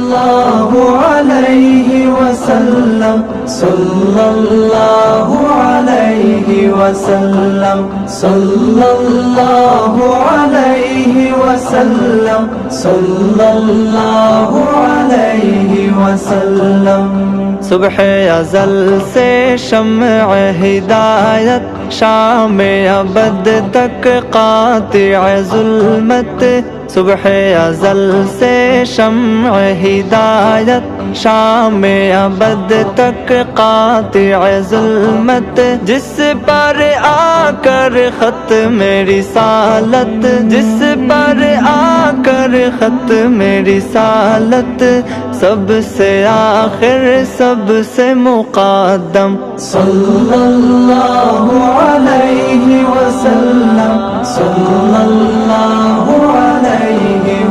sallallahu alayhi wa sallam sallallahu alayhi wa sallam sallallahu alayhi wa sallam sallallahu alayhi wa sallam صبح ازل سے شمع ہدایت، شام ابد تک قاطع ظلمت۔ صبح ازل سے شمع ہدایت، شام ابد تک قاطع ظلمت۔ جس پر آ کر خط میری سالت جس پر آ کر خط میری سالت سب سے آخر سب سے مقدم صلی اللہ علیہ وسلم صلی اللہ علیہ